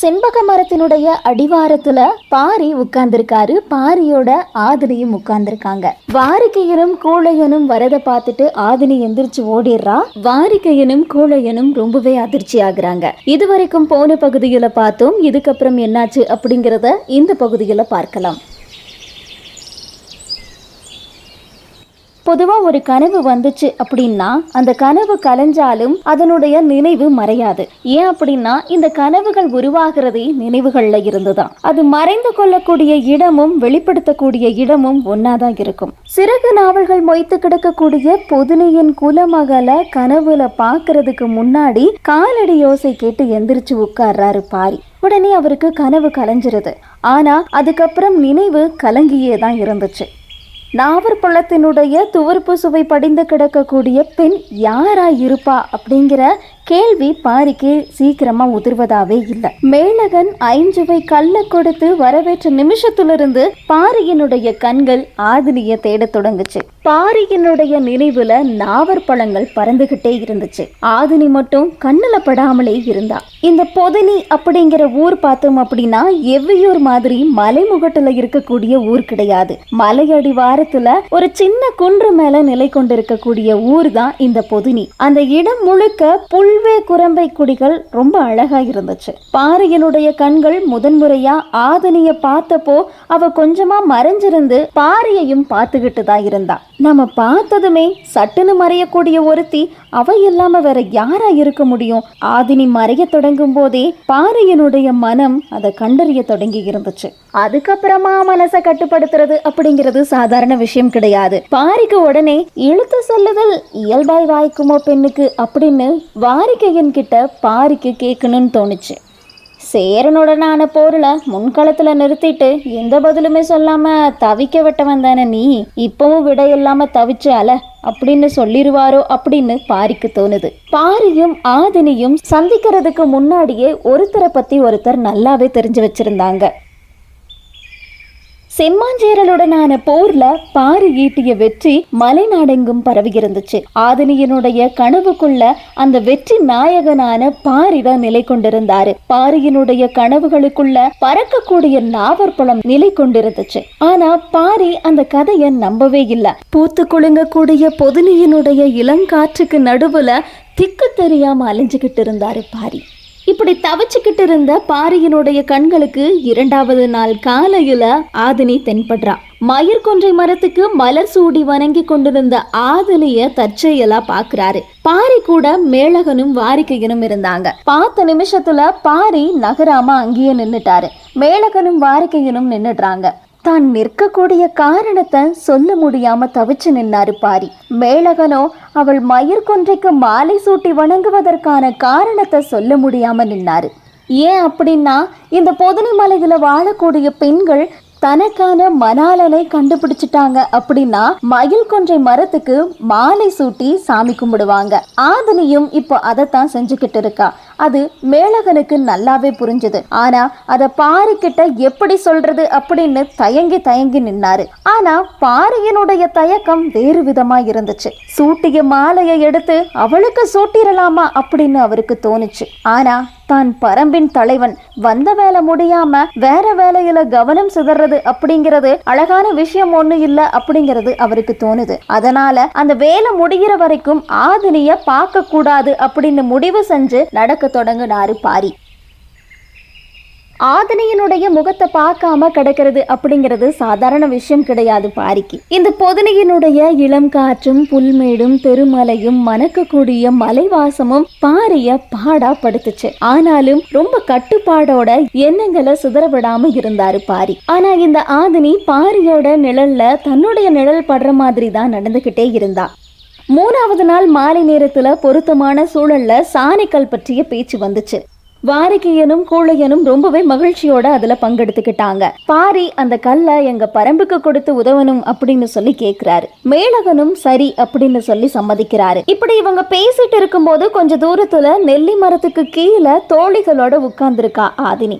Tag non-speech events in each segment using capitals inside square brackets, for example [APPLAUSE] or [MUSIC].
செண்பக மரத்தினுடைய அடிவாரத்துல பாரி உட்கார்ந்திருக்காரு. பாரியோட ஆதினியும் உட்கார்ந்திருக்காங்க. வாரிக்கையனும் கூழையனும் வரத பார்த்துட்டு ஆதினி எந்திரிச்சு ஓடிடுறா. வாரிக்கையனும் கூழையனும் ரொம்பவே அதிர்ச்சி ஆகுறாங்க. இதுவரைக்கும் போன பகுதியில பார்த்தோம். இதுக்கப்புறம் என்னாச்சு அப்படிங்கிறத இந்த பகுதியில பார்க்கலாம். பொதுவா ஒரு கனவு வந்துச்சு அப்படின்னா அந்த கனவு கலைஞ்சாலும் அதனுடைய நினைவு மறையாது. ஏன் அப்படின்னா இந்த கனவுகள் உருவாகிறதே நினைவுகள்ல இருந்துதான். அது மறைந்து கொள்ளக்கூடிய இடமும் வெளிப்படுத்தக்கூடிய இடமும் ஒன்னாதான் இருக்கும். சிறகு நாவல்கள் மொய்த்து கிடக்கக்கூடிய பொதுனையின் குலமகளை கனவுல பாக்குறதுக்கு முன்னாடி காலடி யோசை கேட்டு எந்திரிச்சு உட்கார்றாரு பாரி. உடனே அவருக்கு கனவு கலைஞ்சிருது. ஆனா அதுக்கப்புறம் நினைவு கலங்கியே தான் இருந்துச்சு. நாவற்பழத்தினுடைய துவர்ப்பு சுவை படிந்து கிடக்கக்கூடிய பெண் யாராக இருப்பா அப்படிங்கிற கேள்வி பாரிக்கு சீக்கிரமா உதிர்வதாவே இல்லை. மேலகன் ஐஞ்சுவை கல்ல கொடுத்து வரவேற்ற நிமிஷத்திலிருந்து பாரியினுடைய கண்கள் ஆதினிய தேடத் தொடங்குச்சு. பாரியினுடைய நினைவுல நாவற்பழங்கள் பறந்துகிட்டே இருந்துச்சு. ஆதினி மட்டும் கண்ணுல படாமலே இருந்தா. இந்த பொதினி அப்படிங்கிற ஊர் பார்த்தோம் அப்படின்னா எவ்வியூர் மாதிரி மலைமுகட்டுல இருக்கக்கூடிய ஊர் கிடையாது. மலையடி வாரத்துல ஒரு சின்ன குன்று மேல நிலை கொண்டிருக்கக்கூடிய ஊர் தான் இந்த பொதினி. அந்த இடம் முழுக்க புல் புல்வே குரம்பை குடிகள் ரொம்ப அழகா இருந்துச்சு. பாரியனுடைய கண்கள் முதன்முறையா ஆதனிய பார்த்தப்போ அவ கொஞ்சமா மறைஞ்சிருந்து பாரியையும் பார்த்துக்கிட்டு தான் இருந்தா. நம்ம பார்த்ததுமே சட்டுன்னு மறையக்கூடிய ஒருத்தி அவ இல்லாம வேற யாரா இருக்க முடியும்? ஆதினி மறைய தொடங்கும் போதே பாரியனுடைய மனம் அதை கண்டறிய தொடங்கி இருந்துச்சு. அதுக்கப்புறமா மனசை கட்டுப்படுத்துறது அப்படிங்கிறது சாதாரண விஷயம் கிடையாது. பாரிக்கு உடனே இழுத்து சொல்லுதல் இயல்பாய் வாய்க்குமோ பெண்ணுக்கு? அப்படின்னு வாய் கிட்ட பாரிக்கு கேட்கணும்னு தோணுச்சு. சேரனுடனான போரில் முன்களத்தில் நிறுத்திட்டு எந்த பதிலுமே சொல்லாமல் தவிக்க விட்டவன் தானே நீ? இப்பவும் விட இல்லாமல் தவிச்சு அல அப்படின்னு சொல்லிடுவாரோ அப்படின்னு பாரிக்கு தோணுது. பாரியும் ஆதினியும் சந்திக்கிறதுக்கு முன்னாடியே ஒருத்தரை பற்றி ஒருத்தர் நல்லாவே தெரிஞ்சு வச்சிருந்தாங்க. செம்மாஞ்சேரலுடனான போர்ல பாரி ஈட்டிய வெற்றி மலைநாடெங்கும் பரவி இருந்துச்சு ஆதினியனுடைய கனவுக்குள்ள அந்த வெற்றி நாயகனான பாரிதான் நிலை கொண்டிருந்தாரு. பாரியினுடைய கனவுகளுக்குள்ள பறக்கக்கூடிய நாவற்பழம் நிலை கொண்டிருந்துச்சு. ஆனா பாரி அந்த கதையை நம்பவே இல்லை. பூத்து குலுங்கக்கூடிய பொதுனியினுடைய இளங்காற்றுக்கு நடுவுல திக்கு தெரியாம அலைஞ்சுகிட்டு இருந்தாரு பாரி. இப்படி தவிச்சுக்கிட்டு இருந்த பாரியினுடைய கண்களுக்கு இரண்டாவது நாள் காலையில ஆதினி தென்படுறா. மயிர்கொன்றை மரத்துக்கு மலர் சூடி வணங்கி கொண்டிருந்த ஆதினிய தற்செயலா பாக்குறாரு. பாரி கூட மேளகனும் வாரிக்கையனும் இருந்தாங்க. பார்த்த நிமிஷத்துல பாரி நகராம அங்கேயே நின்னுட்டாரு. மேலகனும் வாரிக்கையனும் நின்னுடுறாங்க. தான் நிற்கக்கூடிய காரணத்தை சொல்ல முடியாம தவிச்சு நின்னாரு பாரி. மேலகனோ அவள் மயிர்கொன்றைக்கு மாலை சூட்டி வணங்குவதற்கான காரணத்தை சொல்ல முடியாம நின்னாரு. ஏன் அப்படின்னா இந்த பொதுனி மலையில வாழக்கூடிய பெண்கள் தனக்கான மணாலனை கண்டுபிடிச்சிட்டாங்க அப்படின்னா மயில் கொன்றை மரத்துக்கு மாலை சூட்டி சாமி கும்பிடுவாங்க. ஆதினியும் இப்போ அதைத்தான் செஞ்சுக்கிட்டு இருக்கா. அது மேளகனுக்கு நல்லாவே புரிஞ்சுது. ஆனா அத பாரிக்கிட்ட எப்படி சொல்றது அப்படின்னு தயங்கி தயங்கி நின்னாரு. ஆனா பாரியினுடைய தயக்கம் வேறு விதமா இருந்துச்சு. சூட்டிய மாலையை எடுத்து அவளுக்கு சூட்டிடலாமா அப்படின்னு அவருக்கு தோணுச்சு. ஆனா தான் பரம்பின் தலைவன். வந்த வேலை முடியாம வேற வேலையில கவனம் சிதறது அப்படிங்கிறது அழகான விஷயம் ஒண்ணு இல்ல அப்படிங்கிறது அவருக்கு தோணுது. அதனால அந்த வேலை முடிகிற வரைக்கும் ஆதினிய பார்க்க கூடாது அப்படின்னு முடிவு செஞ்சு நடக்க தொடங்கினாரு பாரி. ஆதினியினுடைய முகத்தை பார்க்காம கிடக்கிறது அப்படிங்கிறது சாதாரண விஷயம் கிடையாது பாரிக்கு. இந்த பொதினியினுடைய இளம் காற்றும் புல்மேடும் பெருமலையும் மணக்கக்கூடிய மலைவாசமும் பாரிய பாடா படுத்துச்சு. ஆனாலும் ரொம்ப கட்டுப்பாடோட எண்ணங்களை சிதற விடாம இருந்தாரு பாரி. ஆனா இந்த ஆதினி பாரியோட நிழல்ல தன்னுடைய நிழல் படுற மாதிரி தான் நடந்துகிட்டே இருந்தா. மூணாவது நாள் மாலை நேரத்துல பொருத்தமான சூழல்ல சாணிக்கல் பற்றிய பேச்சு வந்துச்சு. வாரிகையனும் கூழையனும் ரொம்பவே மகிழ்ச்சியோட அதுல பங்கெடுத்துக்கிட்டாங்க. பாரி அந்த கல்லை எங்க பரம்புக்கு கொடுத்து உதவணும் அப்படின்னு சொல்லி கேக்குறாரு. மேலகனும் சரி அப்படின்னு சொல்லி சம்மதிக்கிறாரு. இப்படி இவங்க பேசிட்டு இருக்கும்போது கொஞ்ச தூரத்துல நெல்லி மரத்துக்கு கீழே தோழிகளோட உட்கார்ந்துருக்கா ஆதினி.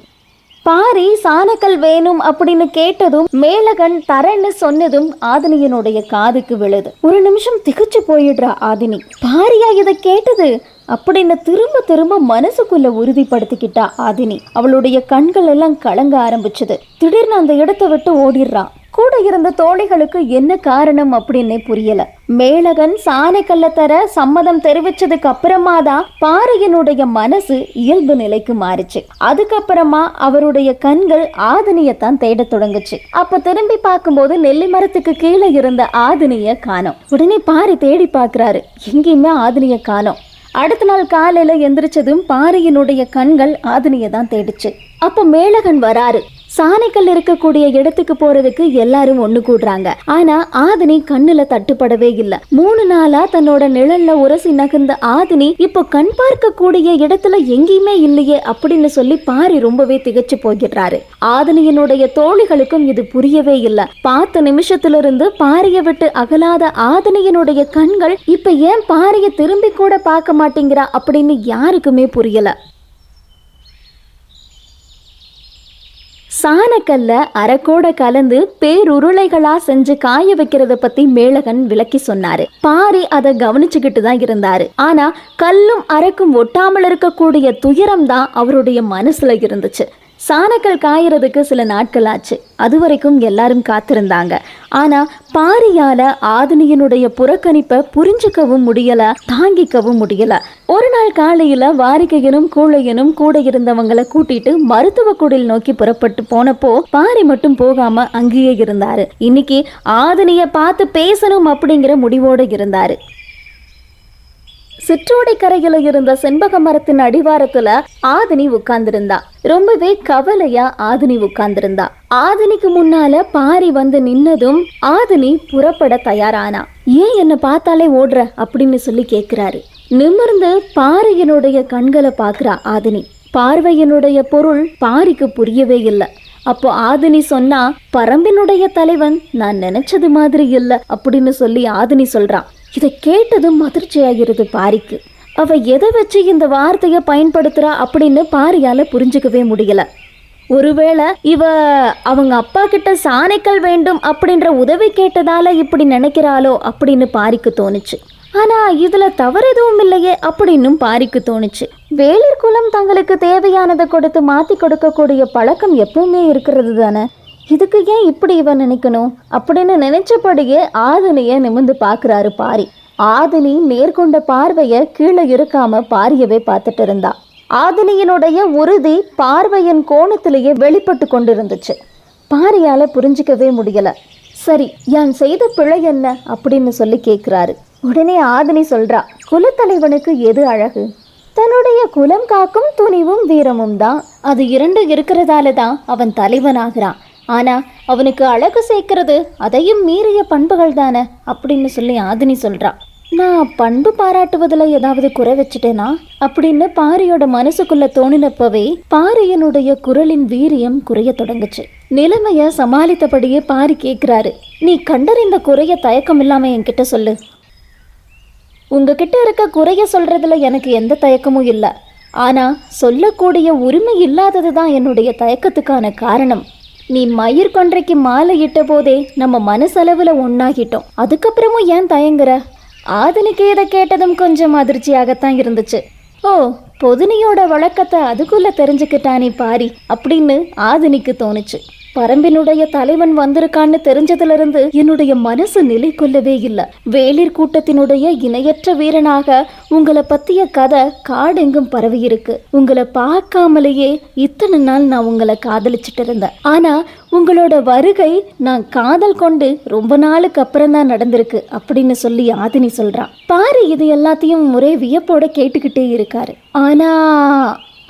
பாரி சாணக்கல் வேணும் அப்படின்னு கேட்டதும் மேலகன் தரன்னு சொன்னதும் ஆதினியனுடைய காதுக்கு விழுது. ஒரு நிமிஷம் திகச்சு போயிடுறா ஆதினி. பாரியா இதை கேட்டது? அப்படின்னு திரும்ப திரும்ப மனசுக்குள்ள உறுதிப்படுத்திக்கிட்டா ஆதினி. அவளுடைய கண்கள் எல்லாம் கலங்க ஆரம்பிச்சது. திடீர்னு அந்த இடத்தை விட்டு ஓடிடுறான் கூட இருந்த தோழிகளுக்கு என்ன காரணம் அப்படின்னே புரியல. மேலகன் சாணைக்கல்ல தர சம்மதம் தெரிவிச்சதுக்கு அப்புறமா தான் பாறையனுடைய மனசு இயல்பு நிலைக்கு மாறுச்சு. அதுக்கப்புறமா அவருடைய கண்கள் ஆதினியத்தான் தேடத் தொடங்குச்சு. அப்ப திரும்பி பார்க்கும்போது நெல்லி மரத்துக்கு கீழே இருந்த ஆதினிய காணோம். உடனே பாரி தேடி பார்க்குறாரு. எங்கேயுமே ஆதினிய காணோம். அடுத்த நாள் காலையில எந்திரிச்சதும் பாரியினுடைய கண்கள் ஆதினியை தான் தேடிச்சு. அப்ப மேலகன் வராரு. சாணைக்கல் இருக்கக்கூடிய இடத்துக்கு போறதுக்கு எல்லாரும் ஒண்ணு கூடுறாங்க. ஆனா ஆதினி கண்ணுல தட்டுப்படவே இல்ல. மூணு நாளா தன்னோட நிழல்ல உரசி நகர்ந்த ஆதினி இப்போ கண் பார்க்கக்கூடிய இடத்துல எங்கேயுமே இல்லையே அப்படின்னு சொல்லி பாரி ரொம்பவே திகைச்சு போகிறாரு ஆதினியினுடைய தோழிகளுக்கும் இது புரியவே இல்ல. பார்த்த நிமிஷத்துல இருந்து பாரிய விட்டு அகலாத ஆதினியினுடைய கண்கள் இப்ப ஏன் பாரிய திரும்பி கூட பார்க்க மாட்டேங்கிறா? அப்படின்னு யாருக்குமே புரியல. சாணக்கல்ல அரைக்கோட கலந்து பேருருளைகளா செஞ்சு காய வைக்கிறத பத்தி மேலகன் விளக்கி சொன்னாரு. பாரி அதை கவனிச்சுக்கிட்டு தான் இருந்தாரு. ஆனா கல்லும் அரக்கும் ஒட்டாமல் இருக்கக்கூடிய துயரம் தான் அவருடைய மனசுல இருந்துச்சு. சாணக்கல் காயறதுக்கு சில நாட்கள் ஆச்சு அது வரைக்கும் எல்லாரும் காத்திருந்தாங்க. ஆனா பாரியால ஆதினியனுடைய புறக்கணிப்பை புரிஞ்சுக்கவும் முடியல தாங்கிக்கவும் முடியல. ஒரு நாள் காலையில வாரிகையனும் கூழையனும் கூட இருந்தவங்களை கூட்டிட்டு மருத்துவ குடில் நோக்கி புறப்பட்டு போனப்போ பாரி மட்டும் போகாம அங்கேயே இருந்தாரு. இன்னைக்கு ஆதினிய பார்த்து பேசணும் அப்படிங்கிற முடிவோடு இருந்தாரு. சிற்றோடை கரையில இருந்த செண்பக மரத்தின் அடிவாரத்துல ஆதினி உட்கார்ந்திருந்தா. ரொம்பவே கவலையா ஆதினி உட்கார்ந்திருந்தா. ஆதினிக்கு முன்னால பாரி வந்து நின்னதும் ஆதினி புறப்பட தயாரானா. ஏன் என்ன பார்த்தாலே ஓடுற? அப்படின்னு சொல்லி கேக்குறாரு. நிமிர்ந்து பாறையனுடைய கண்களை பாக்குறா ஆதினி. பார்வையினுடைய பொருள் பாரிக்கு புரியவே இல்லை. அப்போ ஆதினி சொன்னா பரம்பினுடைய தலைவன் நான் நினைச்சது மாதிரி இல்ல அப்படின்னு சொல்லி ஆதினி சொல்றான் இதை கேட்டதும் அதிர்ச்சியாகிறது பாரிக்கு. அவ எதை வச்சு இந்த வார்த்தையை பயன்படுத்துறா அப்படின்னு பாரியால புரிஞ்சுக்கவே முடியல. ஒருவேளை இவ அவங்க அப்பா கிட்ட சாணைக்கல் வேண்டும் அப்படின்ற உதவி கேட்டதால இப்படி நினைக்கிறாளோ அப்படின்னு பாரிக்கு தோணுச்சு. ஆனா இதுல தவறு எதுவும் இல்லையே அப்படின்னும் பாரிக்கு தோணுச்சு. வேலூர் குலம் தங்களுக்கு தேவையானதை கொடுத்து மாத்தி கொடுக்கக்கூடிய பழக்கம் எப்பவுமே இருக்கிறது தானே? இதுக்கு ஏன் இப்படி இவன் நினைக்கணும்? அப்படின்னு நினைச்சபடியே ஆதினிய நிமிர்ந்து பார்க்குறாரு பாரி. ஆதினி நேர்கொண்ட பார்வைய கீழே இருக்காம பாரியவே பார்த்துட்டு இருந்தா. ஆதினியினுடைய உறுதி பார்வையின் கோணத்திலேயே வெளிப்பட்டு கொண்டிருந்துச்சு. பாரியால புரிஞ்சிக்கவே முடியல. சரி யான் செய்த பிழை என்ன? அப்படின்னு சொல்லி கேட்குறாரு உடனே ஆதினி சொல்றா குலத்தலைவனுக்கு எது அழகு? தன்னுடைய குலம் காக்கும் துணிவும் வீரமும் தான். அது இரண்டு இருக்கிறதால தான் அவன் தலைவனாகிறான். ஆனா அவனுக்கு அழகு சேர்க்கிறது அதையும் மீறிய பண்புகள் தானே? அப்படின்னு சொல்லி ஆதினி சொல்றான் நான் பண்பு பாராட்டுவதில் ஏதாவது குறை வச்சுட்டேனா? அப்படின்னு பாரியோட மனசுக்குள்ள தோணினப்பவே பாரியனுடைய குரலின் வீரியம் குறைய தொடங்குச்சு. நிலைமைய சமாளித்தபடியே பாரி கேட்குறாரு நீ கண்டறிந்த குறைய தயக்கம் இல்லாம என்கிட்ட சொல்லு. உங்ககிட்ட இருக்க குறைய சொல்கிறதுல எனக்கு எந்த தயக்கமும் இல்லை. ஆனால் சொல்லக்கூடிய உரிமை இல்லாதது தான் என்னுடைய தயக்கத்துக்கான காரணம். நீ மயிர் கொன்றைக்கு மாலை இட்ட போதே நம்ம மனசளவில் ஒன்றாகிட்டோம் அதுக்கப்புறமும் ஏன் தயங்குற? ஆதனிக்கு இதை கேட்டதும் கொஞ்சம் அதிர்ச்சியாகத்தான் இருந்துச்சு. ஓ பொதுனியோட வழக்கத்தை அதுக்குள்ளே தெரிஞ்சுக்கிட்டானே பாரி அப்படின்னு ஆதினிக்கு தோணுச்சு. பரம்பினுடைய தலைவன் வந்திருக்கான்னு தெரிஞ்சதிலிருந்து என்னுடைய மனசு நிலை கொள்ளவே இல்லை. வேளிர் கூட்டத்தினுடைய இணையற்ற வீரனாக உங்களை பத்திய கதை காடெங்கும் பரவி இருக்கு உங்களை பார்க்காமலேயே இத்தனை நாள் நான் உங்களை காதலிச்சிட்டு இருந்தேன் ஆனா உங்களோட வருகை நான் காதல் கொண்டு ரொம்ப நாளுக்கு அப்புறம் தான் நடந்திருக்கு அப்படின்னு சொல்லி ஆதினி சொல்றான். பாரு இது எல்லாத்தையும் ஒரே வியப்போட கேட்டுக்கிட்டே இருக்காரு. ஆனா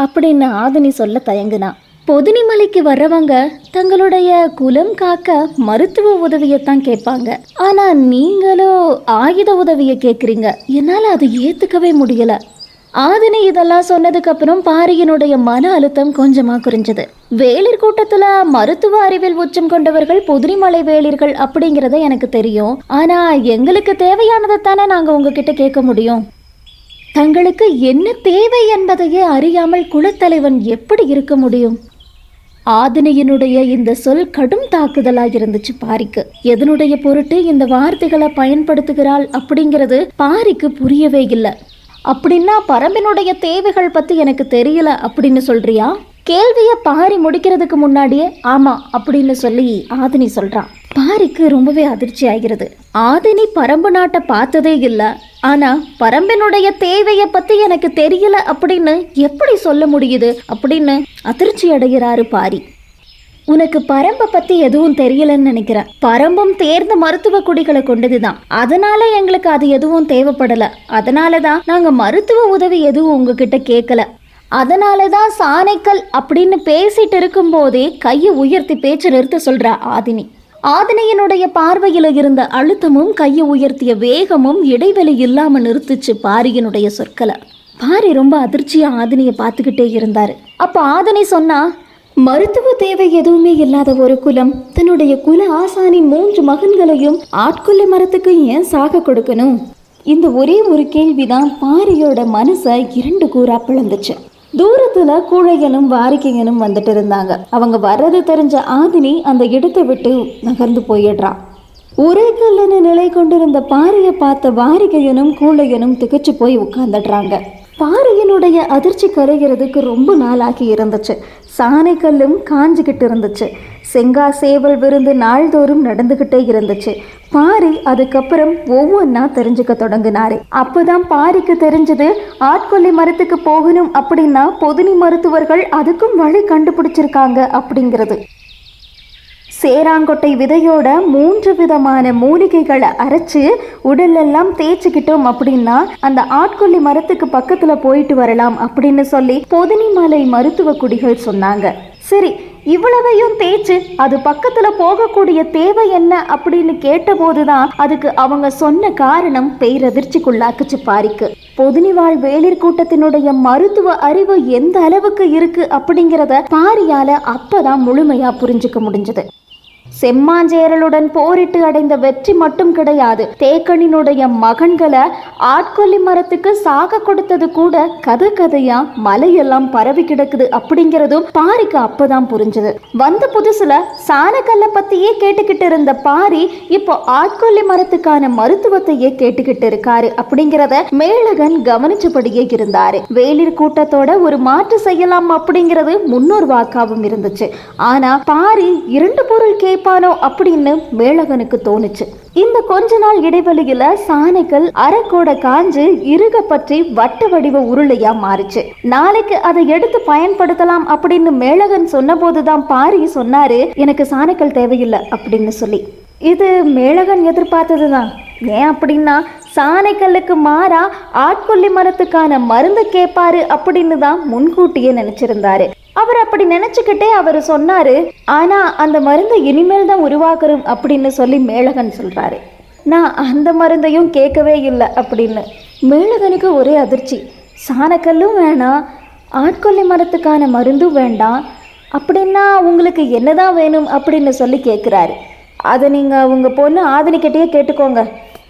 அப்படின்னு ஆதினி சொல்ல தயங்குனா. பொதினிமலைக்கு வர்றவங்க தங்களுடைய குலம் காக்க மருத்துவ உதவியைத்தான் கேட்பாங்க. ஆனா நீங்களோ ஆயுத உதவியை கேட்குறீங்க. என்னால் அதை ஏற்றுக்கவே முடியல. ஆதினி இதெல்லாம் சொன்னதுக்கப்புறம் பாரியனுடைய பாரியினுடைய மன அழுத்தம் கொஞ்சமாக குறைஞ்சது. வேளிர் கூட்டத்தில் மருத்துவ அறிவில் உச்சம் கொண்டவர்கள் புதிரிமலை வேளிர்கள் அப்படிங்கிறத எனக்கு தெரியும். ஆனால் எங்களுக்கு தேவையானதை தானே நாங்கள் உங்ககிட்ட கேட்க முடியும். தங்களுக்கு என்ன தேவை என்பதையே அறியாமல் குலத்தலைவன் எப்படி இருக்க முடியும்? ஆதினியினுடைய இந்த சொல் கடும் தாக்குதலா இருந்துச்சு பாரிக்கு. எதனுடைய பொருட்டு இந்த வார்த்தைகளை பயன்படுத்துகிறாள் அப்படிங்கிறது பாரிக்கு புரியவே இல்லை. அப்படின்னா பரம்பினுடைய தேவைகள் பத்தி எனக்கு தெரியல அப்படின்னு சொல்றியா? கேள்வியை பாரி முடிக்கிறதுக்கு முன்னாடியே ஆமா அப்படின்னு சொல்லி ஆதினி சொல்றான். பாரிக்கு ரொம்பவே அதிர்ச்சி ஆகிறது. ஆதினி பரம்பு நாட்டை பார்த்ததே இல்லை. ஆனா பரம்பினுடைய தேவையை பத்தி எனக்கு தெரியல அப்படின்னு எப்படி சொல்ல முடியுது அப்படின்னு அதிர்ச்சி அடைகிறாரு பாரி. உனக்கு பரம்பை பத்தி எதுவும் தெரியலன்னு நினைக்கிறேன். பரம்பும் தேர்ந்த மருத்துவ குடிகளை கொண்டதுதான். அதனால எங்களுக்கு அது எதுவும் தேவைப்படல. அதனால தான் நாங்க மருத்துவ உதவி எதுவும் உங்ககிட்ட கேட்கல அதனால தான் சாணைக்கல் அப்படின்னு பேசிட்டு இருக்கும்போதே கையை உயர்த்தி பேச்சு நிறுத்த சொல்றா ஆதினி. ஆதினையனுடைய பார்வையில இருந்த அழுத்தமும் கையை உயர்த்திய வேகமும் இடைவெளி இல்லாம நிறுத்துச்சு பாரியனுடைய சொற்களை. பாரி ரொம்ப அதிர்ச்சியா ஆதினியை பார்த்துக்கிட்டே இருந்தாரு. அப்ப ஆதினை சொன்னா மருத்துவ தேவை எதுவுமே இல்லாத ஒரு குலம் தன்னுடைய குல ஆசானின் மூன்று மகன்களையும் ஆட்கொள்ளை மரத்துக்கு ஏன் சாக கொடுக்கணும்? இந்த ஒரே ஒரு கேள்விதான் பாரியோட மனசை இரண்டு கூறா பிளந்துச்சு. தூரத்துல கூழையனும் வாரிக்கையனும் வந்துட்டு இருந்தாங்க. அவங்க வர்றது தெரிஞ்ச ஆதினி அந்த இடத்தை விட்டு நகர்ந்து போயிடுறான் ஒரே கல்லுன்னு நிலை கொண்டிருந்த பாறையை பார்த்த வாரிகையனும் கூழையனும் திகச்சு போய் உட்கார்ந்துடுறாங்க. பாறையினுடைய அதிர்ச்சி கரைகிறதுக்கு ரொம்ப நாளாகி இருந்துச்சு. சாணைக்கல்லும் காஞ்சிக்கிட்டு இருந்துச்சு. செங்கா சேவல் விருந்து நாள்தோறும் நடந்துக்கிட்டே இருந்துச்சு. பாரி அதுக்கப்புறம் ஒவ்வொன்றா தெரிஞ்சுக்க தொடங்கினாரு. அப்போதான் பாரிக்கு தெரிஞ்சது ஆட்கொல்லி மரத்துக்கு போகணும் அப்படின்னா பொதுனி மருத்துவர்கள் அதுக்கும் வழி கண்டுபிடிச்சிருக்காங்க அப்படிங்கிறது. சேராங்கொட்டை விதையோட மூன்று விதமான மூலிகைகளை அரைச்சு உடலெல்லாம் தேய்ச்சிக்கிட்டோம் அப்படின்னா அந்த ஆட்கொல்லி மரத்துக்கு பக்கத்துல போயிட்டு வரலாம் அப்படின்னு சொல்லி பொதினிமலை மருத்துவ குடிகள் சொன்னாங்க. சரி இவ்வளவையும் தேய்ச்சு அது பக்கத்துல போகக்கூடிய தேவை என்ன அப்படின்னு கேட்டபோதுதான் அதுக்கு அவங்க சொன்ன காரணம் பேரதிர்ச்சிக்குள்ளாக்குச்சு பாரிக்கு. பொதுனிவாழ் வேளிர் கூட்டத்தினுடைய மருத்துவ அறிவு எந்த அளவுக்கு இருக்கு அப்படிங்கிறத பாரியால அப்பதான் முழுமையா புரிஞ்சுக்க முடிஞ்சது. செம்மாஞ்சேரலுடன் போரிட்டு அடைந்த வெற்றி மட்டும் கிடையாது. தேக்கனினுடைய மகன்களை ஆட்கொல்லி மரத்துக்கு சாக கொடுத்தது கூட கதை கதையா மலையெல்லாம் பரவி கிடக்குது அப்படிங்கிறதும் பாரிக்கு அப்பதான் புரிஞ்சது. வந்த புதுசுல சாணக்கல்லை பத்தியே கேட்டுக்கிட்டு இருந்த பாரி இப்போ ஆட்கொல்லி மரத்துக்கான மருத்துவத்தையே கேட்டுக்கிட்டு இருக்காரு அப்படிங்கிறத மேலகன் கவனிச்சபடியே இருந்தாரு. வேளிர் கூட்டத்தோட ஒரு மாற்று செய்யலாம் அப்படிங்கிறது முன்னோர் வாக்காவும் இருந்துச்சு. ஆனா பாரி இரண்டு பொருள் கே கேட்பானோ அப்படின்னு மேலகனுக்கு தோணுச்சு. இந்த கொஞ்ச நாள் இடைவெளியில சாணைகள் அரைக்கோட காஞ்சு இறுக பற்றி வட்ட வடிவ உருளையா மாறுச்சு. நாளைக்கு அதை எடுத்து பயன்படுத்தலாம் அப்படின்னு மேலகன் சொன்னபோதுதான் பாரி சொன்னாரு எனக்கு சாணைகள் தேவையில்லை அப்படின்னு சொல்லி. இது மேலகன் எதிர்பார்த்ததுதான். ஏன் அப்படின்னா சாணைக்கல்லுக்கு மாறா ஆட்கொல்லி மரத்துக்கான மருந்து கேட்பாரு அப்படின்னு தான் முன்கூட்டியே நினைச்சிருந்தாரு. அவர் அப்படி நினைச்சுக்கிட்டே அவர் சொன்னாரு ஆனா அந்த மருந்தை இனிமேல் தான் உருவாக்குறோம் அப்படின்னு சொல்லி மேலகன் சொல்றாரு. நான் அந்த மருந்தையும் கேட்கவே இல்லை அப்படின்னு. மேலகனுக்கு ஒரே அதிர்ச்சி. சாணக்கல்லும் வேணாம் ஆட்கொல்லி மரத்துக்கான மருந்தும் வேண்டாம். அப்படின்னா உங்களுக்கு என்னதான் வேணும் அப்படின்னு சொல்லி கேட்குறாரு. அதை நீங்கள் உங்கள் பொண்ணு ஆதினிக்கிட்டேயே கேட்டுக்கோங்க.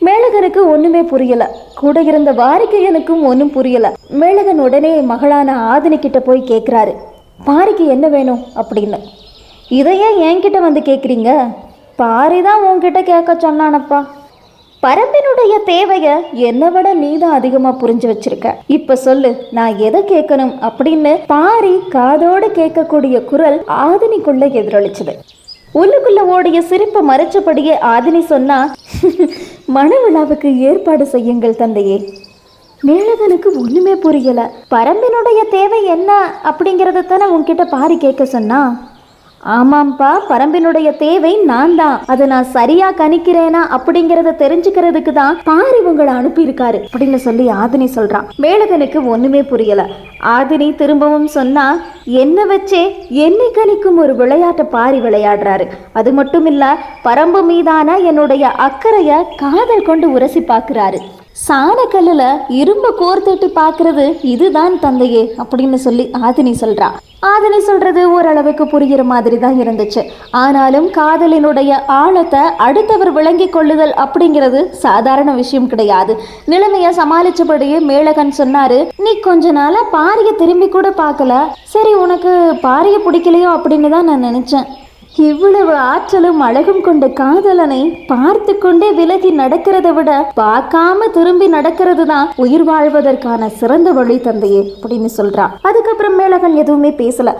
மேலகனுக்கு ஒன்றுமே புரியலை. கூட இருந்த வாரிக்கையனுக்கும் ஒன்றும் புரியலை. மேலகன் உடனே மகளான ஆதினிக்கிட்ட போய் கேட்குறாரு. பாரிக்கு என்ன வேணும் அப்படின்னு. இதையே என்கிட்ட வந்து கேட்குறீங்க பாரி தான் உன்கிட்ட கேட்க சொன்னானப்பா. பரம்பினுடைய தேவையை என்னை விட நீ தான் அதிகமா புரிஞ்சு வச்சிருக்க. இப்ப சொல்லு நான் எதை கேட்கணும் அப்படின்னு பாரி காதோடு கேட்கக்கூடிய குரல் ஆதினிக்குள்ள எதிரொலிச்சது. உள்ளுக்குள்ள ஓடிய சிரிப்பு மறைச்சபடியே ஆதினி சொன்னா [LAUGHS] மன விழாவுக்கு ஏற்பாடு செய்யுங்கள் தந்தையே. மேலதனுக்கு ஒண்ணுமே புரியல. பரம்பினுடைய தேவை என்ன அப்படிங்கிறத தானே உன்கிட்ட பாரி கேட்க சொன்னா? ஆமாம்ப்பா பரம்பினுடைய தேவை நான் தான். அதை நான் சரியா கணிக்கிறேனா அப்படிங்கறத தெரிஞ்சுக்கிறதுக்கு தான் பாரி உங்களை அனுப்பியிருக்காரு அப்படின்னு சொல்லி ஆதினி சொல்றான். மேலகனுக்கு ஒண்ணுமே புரியல. ஆதினி திரும்பவும் சொன்னா என்ன வச்சே என்னை கணிக்கும் ஒரு விளையாட்டை பாரி விளையாடுறாரு. அது மட்டும் இல்ல பரம்பு மீதான என்னுடைய அக்கறைய காதல் கொண்டு உரசி பார்க்கிறாரு. சாணக்கல்லுல இரும்ப கோர்த்துட்டு பார்க்கறது இதுதான் தந்தையே அப்படின்னு சொல்லி ஆதினி சொல்றா. ஆதினி சொல்றது ஓரளவுக்கு புரிகிற மாதிரி தான் இருந்துச்சு. ஆனாலும் காதலினுடைய ஆழத்தை அடுத்தவர் விளங்கி கொள்ளுதல் அப்படிங்கிறது சாதாரண விஷயம் கிடையாது. நிலைமைய சமாளிச்சபடியே மேலகன் சொன்னாரு நீ கொஞ்ச நாளா பாரிய திரும்பி கூட பார்க்கல. சரி உனக்கு பாரிய பிடிக்கலையோ அப்படின்னு தான் நான் நினைச்சேன். இவ்வளவு ஆற்றலும் அழகும் கொண்ட காதலனை பார்த்து கொண்டே விலகி நடக்கிறதை விட பார்க்காம திரும்பி நடக்கிறது தான் உயிர் வாழ்வதற்கான சிறந்த வழி தந்தையே அப்படின்னு சொல்றா. அதுக்கப்புறம் மேலகன் எதுவுமே பேசல.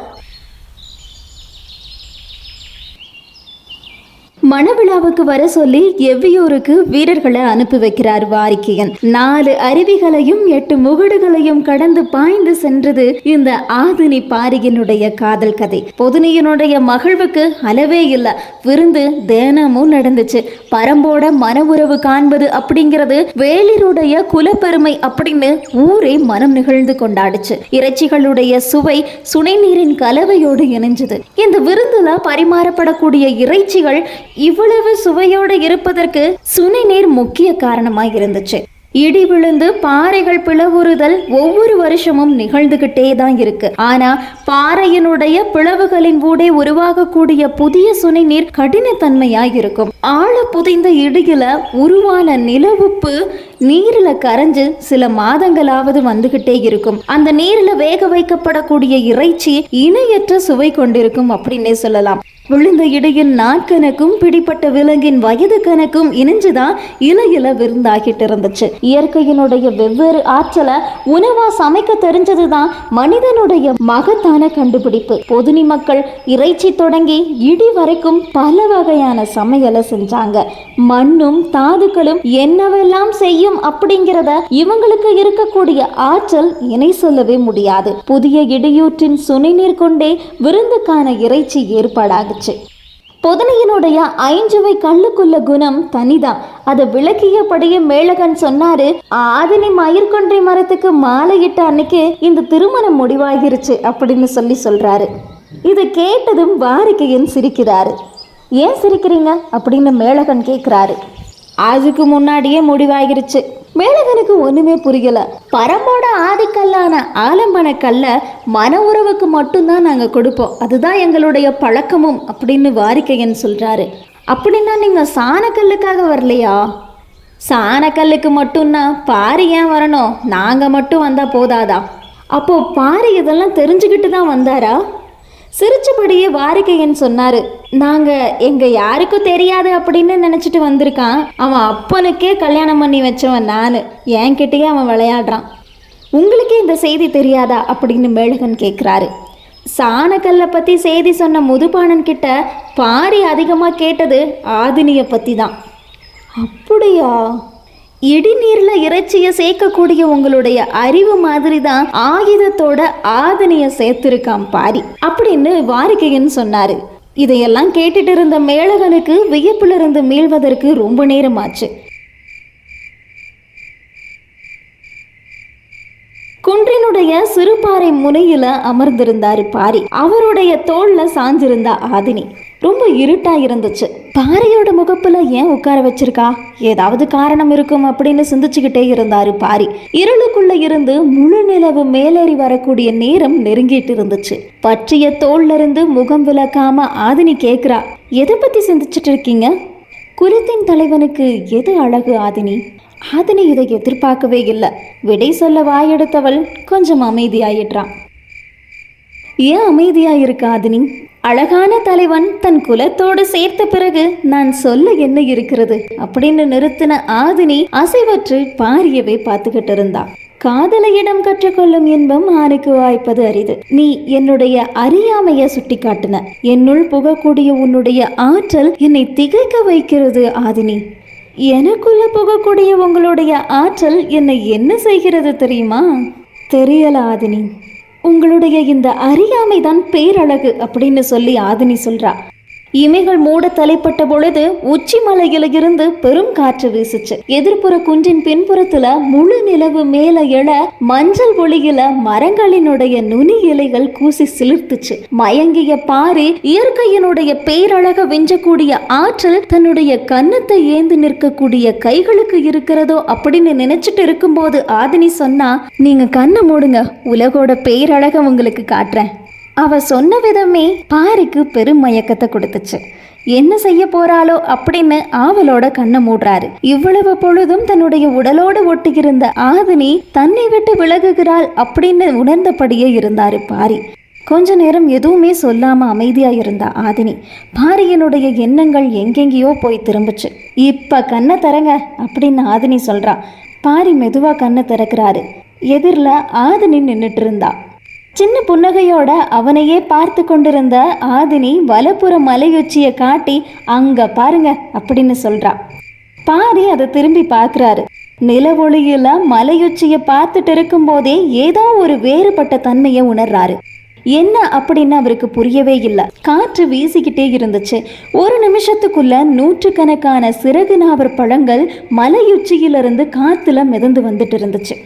மணவிழாவுக்கு வர சொல்லி எவ்வியூருக்கு வீரர்களை அனுப்பி வைக்கிறார் வாரிக்கையன். நாலு அருவிகளையும் எட்டு முகடுகளையும் கடந்து பாய்ந்து சென்றது இந்த ஆதினி பாரியினுடைய காதல் கதை. பொதுனியனுடைய மகிழ்வுக்கு அளவே இல்லை. விருந்து தேனமும் நடந்துச்சு. பரம்போட மன உறவு காண்பது அப்படிங்கிறது வேளிருடைய குலப்பெருமை அப்படின்னு ஊரே மனம் நிகழ்ந்து கொண்டாடுச்சு. இறைச்சிகளுடைய சுவை சுனைநீரின் கலவையோடு இணைஞ்சது. இந்த விருந்துல பரிமாறப்படக்கூடிய இறைச்சிகள் இவ்வளவு சுவையோடு இருப்பதற்கு சுனைநீர் முக்கிய காரணமாக இருந்துச்சு. இடி விழுந்து பாறைகள் பிளவுறுதல் ஒவ்வொரு வருஷமும் நிகழ்ந்துகிட்டே தான் இருக்கு. ஆனா பாறையினுடைய பிளவுகளின் ஊடே உருவாகக்கூடிய புதிய சுனைநீர் கடினத்தன்மையா இருக்கும். ஆழ புதைந்த இடியில உருவான நிலவுப்பு நீர்ல கரைஞ்சு சில மாதங்களாவது வந்துகிட்டே இருக்கும். அந்த நீர்ல வேக வைக்கப்படக்கூடிய இறைச்சி இணையற்ற சுவை கொண்டிருக்கும் அப்படின்னே சொல்லலாம். விழுந்த இடையின் நாட்கணக்கும் பிடிப்பட்ட விலங்கின் வயது கணக்கும் இணைஞ்சுதான் இலையில விருந்தாகிட்டு இருந்துச்சு இயற்கையினுடைய வெவ்வேறு ஆற்றலை உணவா சமைக்க தெரிஞ்சதுதான் மனிதனுடைய மகத்தான கண்டுபிடிப்பு. பொதுனி மக்கள் இறைச்சி தொடங்கி இடி வரைக்கும் பல வகையான சமையலை செஞ்சாங்க. மண்ணும் தாதுக்களும் என்னவெல்லாம் செய்யும் அப்படிங்கிறத இவங்களுக்கு இருக்கக்கூடிய ஆற்றல் இணை சொல்லவே முடியாது. புதிய இடையூற்றின் சுனைநீர் கொண்டே விருந்துக்கான இறைச்சி ஏற்பாடாகுச்சு பொதனையனுடைய ஐஞ்சுவை கல்லுக்குள்ள குணம் தனிதான். அதை விளக்கியபடியே மேலகன் சொன்னாரு ஆதினி மயிர்கொன்றை மரத்துக்கு மாலையிட்ட அன்னைக்கு இந்த திருமணம் முடிவாகிருச்சு அப்படின்னு சொல்லி சொல்றாரு. இதை கேட்டதும் வாரிக்கையன் சிரிக்கிறாரு. ஏன் சிரிக்கிறீங்க? அப்படின்னு மேலகன் கேட்குறாரு. அதுக்கு முன்னாடியே முடிவாகிருச்சு. மேலகனுக்கு ஒண்ணுமே புரியல. பரமோட ஆதிக்கல்லான ஆலம்பன கல்ல மன உறவுக்கு மட்டும்தான் நாங்க கொடுப்போம். அதுதான் எங்களுடைய பழக்கமும் அப்படின்னு வாரிக்கையன் சொல்றாரு. அப்படின்னா நீங்க சாணக்கல்லுக்காக வரலையா? சாணக்கல்லுக்கு மட்டும்னா பாரி ஏன் வரணும்? நாங்க மட்டும் வந்தா போதாதா? அப்போ பாரி இதெல்லாம் தெரிஞ்சுக்கிட்டு தான் வந்தாரா? சிரிச்சபடியே வாரிக்கையன் சொன்னாரு நாங்க எங்க யாருக்கும் தெரியாது அப்படின்னு நினைச்சிட்டு வந்திருக்கான். அவன் அப்பனுக்கே கல்யாணம் பண்ணி வச்சவன் நான். என்கிட்டயே அவன் விளையாடுறான். உங்களுக்கே இந்த செய்தி தெரியாதா? அப்படின்னு மேழகன் கேட்குறாரு சாணக்கல்லை பற்றி செய்தி சொன்ன முதுபாணன் கிட்ட பாரி அதிகமாக கேட்டது ஆதினியை பற்றி தான் அப்படியா? இடிநீர்ல இறைச்சிய சேர்க்கக்கூடிய உங்களுடைய அறிவு மாதிரி தான் ஆயுதத்தோட ஆதனைய சேர்த்திருக்கான் பாரி. அப்படின்னு வாரிகையன் சொன்னாரு. இதையெல்லாம் கேட்டுட்டு இருந்த மேலகனுக்கு வியப்புல இருந்து மீள்வதற்கு ரொம்ப நேரமாச்சு. குன்றினுடைய சிறுபாறை முனையில அமர்ந்திருந்தாரு பாரி. அவருடைய தோல்ல சாஞ்சிருந்தா ஆதினி. ரொம்ப இருட்டாக இருந்துச்சு. பாரியோட முகப்பில் ஏன் உட்கார வச்சிருக்கா? ஏதாவது காரணம் இருக்கும் அப்படின்னு சிந்திச்சுக்கிட்டே இருந்தாரு பாரி. இருளுக்குள்ள இருந்து முழு நிலவு மேலேறி வரக்கூடிய நேரம் நெருங்கிட்டு இருந்துச்சு. பற்றிய தோல்ல இருந்து முகம் விளக்காம ஆதினி கேக்குறா எதை பத்தி சிந்திச்சிட்டு இருக்கீங்க? குலத்தின் தலைவனுக்கு எது அழகு ஆதினி? ஆதினி இதை எதிர்பார்க்கவே இல்லை. விடை சொல்ல வாயெடுத்தவள் கொஞ்சம் அமைதியாயிடுறான் ஏன் அமைதியாக இருக்க ஆதினி? அழகான தலைவன் தன் குலத்தோடு சேர்த்த பிறகு நான் சொல்ல என்ன இருக்கிறது? அப்படின்னு நிறுத்தின ஆதினி அசைவற்று பாரியவே பார்த்துக்கிட்டு இருந்தா. காதலையிடம் கற்றுக்கொள்ளும் இன்பம் ஆணுக்கு வாய்ப்பது அரிது. நீ என்னுடைய அறியாமைய சுட்டி காட்டின என்னுள் புகக்கூடிய உன்னுடைய ஆற்றல் என்னை திகைக்க வைக்கிறது ஆதினி. எனக்குள்ள புகக்கூடிய உங்களுடைய ஆற்றல் என்னை என்ன செய்கிறது தெரியுமா? தெரியல ஆதினி. உங்களுடைய இந்த அறியாமை தான் பேரழகு அப்படின்னு சொல்லி ஆதினி சொல்றா. இமைகள் மூட தலைப்பட்ட பொழுது உச்சி மலையில இருந்து பெரும் காற்று வீசுச்சு. எதிர்ப்புற குன்றின் பின்புறத்துல முழு நிலவு மேல எழ மஞ்சள் ஒளியில மரங்களினுடைய நுனி இலைகள் கூசி சிலிர்த்துச்சு. மயங்கிய பாரி இயற்கையினுடைய பேரழக விஞ்சக்கூடிய ஆற்றல் தன்னுடைய கன்னத்தை ஏந்து நிற்கக்கூடிய கைகளுக்கு இருக்கிறதோ அப்படின்னு நினைச்சிட்டு இருக்கும்போது ஆதினி சொன்னா நீங்க கண்ணை மூடுங்க. உலகோட பேரழக உங்களுக்கு காட்டுறேன். அவ சொன்ன விதமே பாரிக்கு பெரும் மயக்கத்தை கொடுத்துச்சு. என்ன செய்ய போறாளோ அப்படின்னு ஆவலோட கண்ணை மூடுறாரு. இவ்வளவு பொழுதும் தன்னுடைய உடலோடு ஒட்டியிருந்த ஆதினி தன்னை விட்டு விலகுகிறாள் அப்படின்னு உணர்ந்தபடியே இருந்தாரு பாரி. கொஞ்ச நேரம் எதுவுமே சொல்லாம அமைதியா இருந்தா ஆதினி பாரியனுடைய எண்ணங்கள் எங்கெங்கேயோ போய் திரும்புச்சு. இப்ப கண்ணை தரங்க அப்படின்னு ஆதினி சொல்றா. பாரி மெதுவா கண்ணை திறக்கிறாரு. எதிரில் ஆதினி நின்றுட்டு இருந்தா. சின்ன புன்னகையோட அவனையே பார்த்து கொண்டிருந்த ஆதினி வலப்புற மலையுச்சியை காட்டி அங்க பாருங்க அப்படின்னு சொல்றா. பாரி அதை திரும்பி பார்க்கறாரு. நிலவொளியில மலையுச்சியை பார்த்துட்டு இருக்கும்போதே ஏதோ ஒரு வேறுபட்ட தன்மையை உணர்றாரு. என்ன அப்படின்னு அவருக்கு புரியவே இல்லை. காற்று வீசிக்கிட்டே இருந்துச்சு. ஒரு நிமிஷத்துக்குள்ள நூற்றுக்கணக்கான சிறகு நாவர் பழங்கள் மலையுச்சியிலிருந்து காத்துல மிதந்து வந்துட்டு இருந்துச்சு.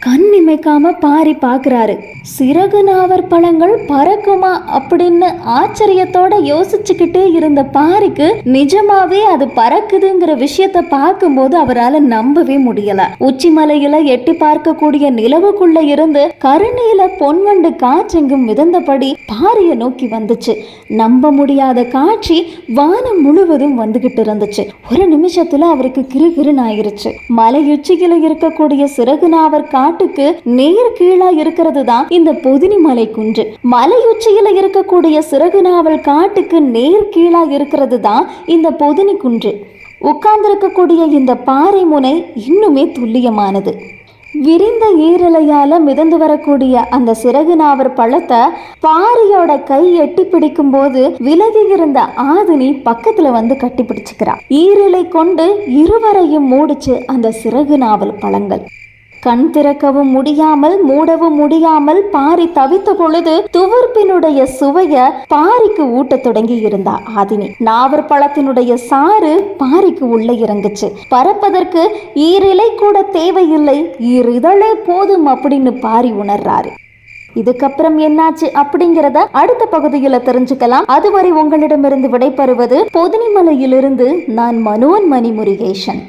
கண் இமைக்காம பாரி பார்க்குறாரு சிறகு நாவர் பழங்கள் பறக்குமா அப்படின்னு ஆச்சரியத்தோட யோசிச்சுக்கிட்டு இருந்த பாரிக்கு நிஜமாவே அது பறக்குதுங்கிற விஷயத்த பார்க்கும்போது அவரால் நம்பவே முடியல. உச்சி மலையில எட்டி பார்க்கக்கூடிய நிலவுக்குள்ள இருந்து கருணையில பொன்வண்டு காற்றெங்கும் மிதந்தபடி பாரிய நோக்கி வந்துச்சு. நம்ப முடியாத காட்சி வானம் முழுவதும் வந்துகிட்டு இருந்துச்சு. ஒரு நிமிஷத்துல அவருக்கு கிறுகிறுன்னு ஆயிருச்சு. மலையுச்சியில இருக்கக்கூடிய சிறகு நாவர் காட்டுக்கு நேர் கீழா இருக்கிறது தான் இந்த பொதினி மலை குன்று. மலையுச்சியில இருக்கக்கூடிய சிறகு நாவல் காட்டுக்கு நேர் கீழா இருக்கிறது தான் இந்த பொதினி குன்று. உட்கார்ந்திருக்கக்கூடிய இந்த பாறை முனை இன்னுமே துல்லியமானது. விரிந்த ஈரலையால மிதந்து வரக்கூடிய அந்த சிறகு நாவர் பழத்தை பாரியோட கை எட்டி பிடிக்கும் போது விலகி இருந்த ஆதினி பக்கத்துல வந்து கட்டி பிடிச்சுக்கிறா. ஈரலை கொண்டு இருவரையும் மூடிச்சு அந்த சிறகு நாவல் பழங்கள். கண் திறக்கவும் முடியாமல் மூடவும் முடியாமல் பாரி தவித்த பொழுது துவர்ப்பினுடைய சுவைய பாரிக்கு ஊட்டத் தொடங்கி இருந்தா ஆதினி. நாவர் பழத்தினுடைய சாறு பாரிக்கு உள்ள இறங்குச்சு. பறப்பதற்கு ஈரிலை கூட தேவையில்லை ஈரிதழே போதும் அப்படின்னு பாரி உணர்றாரு. இதுக்கப்புறம் என்னாச்சு அப்படிங்கிறத அடுத்த பகுதியில் தெரிஞ்சுக்கலாம். அதுவரை உங்களிடமிருந்து விடைபெறுவது பொதினிமலையிலிருந்து நான் மனோன்மணி மணிமுருகேஷன்